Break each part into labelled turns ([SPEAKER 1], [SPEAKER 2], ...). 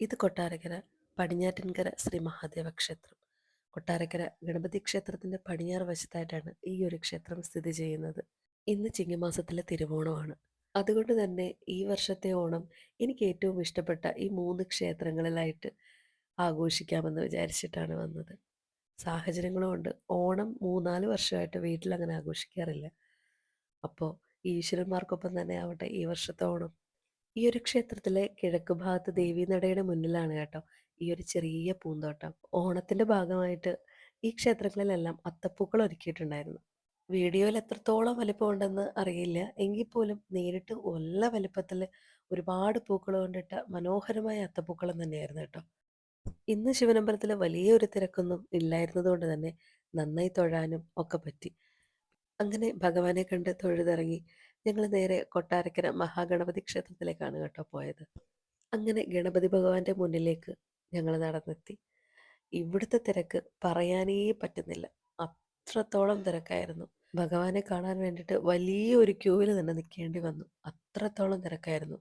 [SPEAKER 1] ഇത് കൊട്ടാരക്കര പടിഞ്ഞാറ്റിൻകര ശ്രീ മഹാദേവ ക്ഷേത്രം. കൊട്ടാരക്കര ഗണപതി ക്ഷേത്രത്തിന്റെ പടിഞ്ഞാറ് വശത്തായിട്ടാണ് ഈ ഒരു ക്ഷേത്രം സ്ഥിതി ചെയ്യുന്നത്. ഇന്ന് ചിങ്ങമാസത്തിലെ തിരുവോണമാണ്. അതുകൊണ്ട് തന്നെ ഈ വർഷത്തെ ഓണം എനിക്ക് ഏറ്റവും ഇഷ്ടപ്പെട്ട ഈ മൂന്ന് ക്ഷേത്രങ്ങളിലായിട്ട് ആഘോഷിക്കാമെന്ന് വിചാരിച്ചിട്ടാണ് വന്നത്. സാഹചര്യങ്ങളും കൊണ്ട് ഓണം മൂന്നാൽ വർഷമായിട്ട് വീട്ടിൽ അങ്ങനെ ആഘോഷിക്കാറില്ല. അപ്പോൾ ഈശ്വരന്മാർക്കൊപ്പം തന്നെ ആവട്ടെ ഈ വർഷത്തെ ഓണം. ഈ ഒരു ക്ഷേത്രത്തിലെ കിഴക്ക് ഭാഗത്ത് ദേവീനടയുടെ മുന്നിലാണ് കേട്ടോ ഈ ഒരു ചെറിയ പൂന്തോട്ടം. ഓണത്തിന്റെ ഭാഗമായിട്ട് ഈ ക്ഷേത്രങ്ങളിലെല്ലാം അത്തപ്പൂക്കൾ ഒരുക്കിയിട്ടുണ്ടായിരുന്നു. വീഡിയോയിൽ എത്രത്തോളം വലിപ്പമുണ്ടെന്ന് അറിയില്ല. എങ്കിൽ പോലും നേരിട്ട് ഒല്ല വലിപ്പത്തിൽ ഒരുപാട് പൂക്കൾ കൊണ്ടിട്ട മനോഹരമായ അത്തപ്പൂക്കളം തന്നെയായിരുന്നു കേട്ടോ. ഇന്ന് ശിവനമ്പലത്തിൽ വലിയൊരു തിരക്കൊന്നും ഇല്ലായിരുന്നതുകൊണ്ട് തന്നെ നന്നായി തൊഴാനും ഒക്കെ പറ്റി. അങ്ങനെ ഭഗവാനെ കണ്ട് തൊഴുതിറങ്ങി ഞങ്ങൾ നേരെ കൊട്ടാരക്കര മഹാഗണപതി ക്ഷേത്രത്തിലേക്കാണ് കേട്ടോ പോയത്. അങ്ങനെ ഗണപതി ഭഗവാന്റെ മുന്നിലേക്ക് ഞങ്ങൾ നടന്നെത്തി. ഇവിടുത്തെ തിരക്ക് പറയാനേ പറ്റുന്നില്ല. അത്രത്തോളം തിരക്കായിരുന്നു. ഭഗവാനെ കാണാൻ വേണ്ടിയിട്ട് വലിയൊരു ക്യൂവിൽ തന്നെ നിൽക്കേണ്ടി വന്നു. അത്രത്തോളം തിരക്കായിരുന്നു.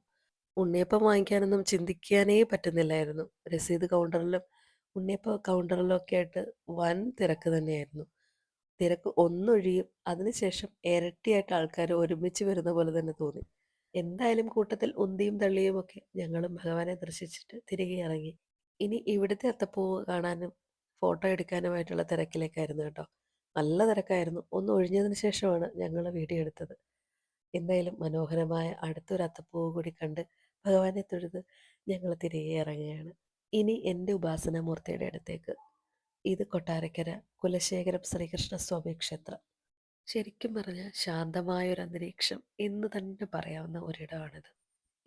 [SPEAKER 1] ഉണ്ണിയപ്പം വാങ്ങിക്കാനൊന്നും ചിന്തിക്കാനേ പറ്റുന്നില്ലായിരുന്നു. രസീത് കൗണ്ടറിലും ഉണ്ണിയപ്പം കൗണ്ടറിലും ഒക്കെ ആയിട്ട് വൻ തിരക്ക് തന്നെയായിരുന്നു. തിരക്ക് ഒന്നൊഴിയും അതിനുശേഷം ഇരട്ടിയായിട്ട് ആൾക്കാർ ഒരുമിച്ച് വരുന്ന പോലെ തന്നെ തോന്നി. എന്തായാലും കൂട്ടത്തിൽ ഉന്തിയും തള്ളിയും ഒക്കെ ഞങ്ങളും ഭഗവാനെ ദർശിച്ചിട്ട് തിരികെ ഇറങ്ങി. ഇനി ഇവിടുത്തെ അത്തപ്പൂവ് കാണാനും ഫോട്ടോ എടുക്കാനുമായിട്ടുള്ള തിരക്കിലേക്കായിരുന്നു കേട്ടോ. നല്ല തിരക്കായിരുന്നു. ഒന്ന് ഒഴിഞ്ഞതിന് ശേഷമാണ് ഞങ്ങൾ വീഡിയോ എടുത്തത് എന്തായാലും മനോഹരമായ അടുത്തൊരു അത്തപ്പൂവ് കൂടി കണ്ട് ഭഗവാനെ തൊഴുത് ഞങ്ങൾ തിരികെ ഇറങ്ങുകയാണ്. ഇനി എന്റെ ഉപാസനാമൂർത്തിയുടെ അടുത്തേക്ക് ഇത് കൊട്ടാരക്കര കുലശേഖരം ശ്രീകൃഷ്ണസ്വാമി ക്ഷേത്രം. ശരിക്കും പറഞ്ഞാൽ ശാന്തമായൊരു അന്തരീക്ഷം എന്ന് തന്നെ പറയാവുന്ന ഒരിടമാണിത്.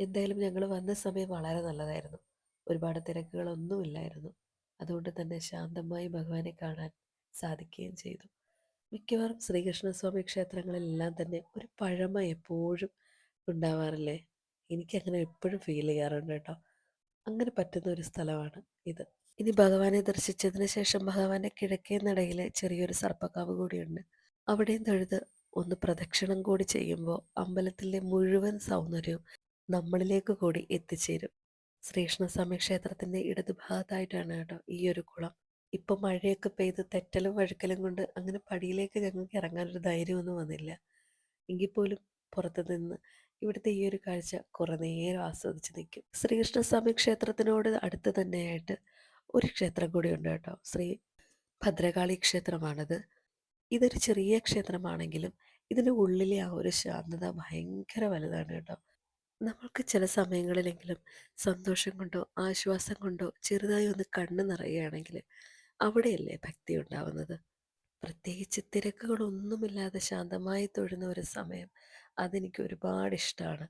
[SPEAKER 1] എന്തായാലും ഞങ്ങൾ വന്ന സമയം വളരെ നല്ലതായിരുന്നു. ഒരുപാട് തിരക്കുകളൊന്നുമില്ലായിരുന്നു അതുകൊണ്ട് തന്നെ ശാന്തമായി ഭഗവാനെ കാണാൻ സാധിക്കുകയും ചെയ്തു. മിക്കവാറും ശ്രീകൃഷ്ണസ്വാമി ക്ഷേത്രങ്ങളിലെല്ലാം തന്നെ ഒരു പഴമ എപ്പോഴും ഉണ്ടാവാറില്ലേ? എനിക്കങ്ങനെ എപ്പോഴും ഫീൽ ചെയ്യാറുണ്ട് കേട്ടോ. അങ്ങനെ പറ്റുന്ന ഒരു സ്ഥലമാണ് ഇത്. ഇനി ഭഗവാനെ ദർശിച്ചതിന് ശേഷം ഭഗവാന്റെ കിഴക്കേ നടയിലെ ചെറിയൊരു സർപ്പക്കാവ് കൂടിയുണ്ട്. അവിടെയും തൊഴുത് ഒന്ന് പ്രദക്ഷിണം കൂടി ചെയ്യുമ്പോൾ അമ്പലത്തിലെ മുഴുവൻ സൗന്ദര്യവും നമ്മളിലേക്ക് കൂടി എത്തിച്ചേരും. ശ്രീകൃഷ്ണസ്വാമി ക്ഷേത്രത്തിന്റെ ഇടതുഭാഗത്തായിട്ടാണ് കേട്ടോ ഈ ഒരു കുളം. ഇപ്പൊ മഴയൊക്കെ പെയ്ത് തെറ്റലും വഴുക്കലും കൊണ്ട് അങ്ങനെ പടിയിലേക്ക് ഞങ്ങൾക്ക് ഇറങ്ങാനൊരു ധൈര്യമൊന്നും വന്നില്ല. എങ്കിൽ പോലും പുറത്തു നിന്ന് ഇവിടുത്തെ ഈ ഒരു കാഴ്ച കുറെ നേരം ആസ്വദിച്ച് നിൽക്കും. ശ്രീകൃഷ്ണസ്വാമി ക്ഷേത്രത്തിനോട് അടുത്ത് തന്നെയായിട്ട് ഒരു ക്ഷേത്രം ഉണ്ട് കേട്ടോ. ശ്രീ ഭദ്രകാളി ക്ഷേത്രമാണത്. ഇതൊരു ചെറിയ ക്ഷേത്രമാണെങ്കിലും ഇതിന്റെ ഉള്ളിലെ ആ ഒരു ശാന്തത ഭയങ്കര വലുതാണ് കേട്ടോ. നമ്മൾക്ക് ചില സമയങ്ങളിലെങ്കിലും സന്തോഷം കൊണ്ടോ ആശ്വാസം കൊണ്ടോ ചെറുതായി ഒന്ന് കണ്ണു നിറയുകയാണെങ്കിൽ അവിടെയല്ലേ ഭക്തി ഉണ്ടാവുന്നത്. പ്രത്യേകിച്ച് തിരക്കുകളൊന്നുമില്ലാതെ ശാന്തമായി തൊഴുന്ന ഒരു സമയം അതെനിക്ക് ഒരുപാട് ഇഷ്ടമാണ്.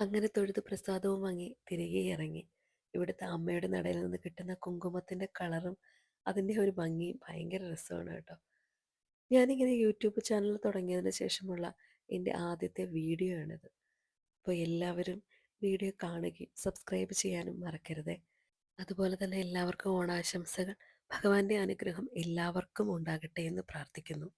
[SPEAKER 1] അങ്ങനെ തൊഴുത് പ്രസാദവും വാങ്ങി തിരികെ ഇറങ്ങി ഇവിടുത്തെ അമ്മയുടെ നടയിൽ നിന്ന് കിട്ടുന്ന കുങ്കുമത്തിന്റെ കളറും അതിന്റെ ഒരു ഭംഗിയും ഭയങ്കര രസമാണ് കേട്ടോ. ഞാനിങ്ങനെ യൂട്യൂബ് ചാനൽ തുടങ്ങിയതിന് ശേഷമുള്ള എന്റെ ആദ്യത്തെ വീഡിയോ ആണിത്. അപ്പോൾ എല്ലാവരും വീഡിയോ കാണുകയും സബ്സ്ക്രൈബ് ചെയ്യാനും മറക്കരുതേ. അതുപോലെ തന്നെ എല്ലാവർക്കും ഓണാശംസകൾ. ഭഗവാന്റെ അനുഗ്രഹം എല്ലാവർക്കും ഉണ്ടാകട്ടെ എന്ന് പ്രാർത്ഥിക്കുന്നു.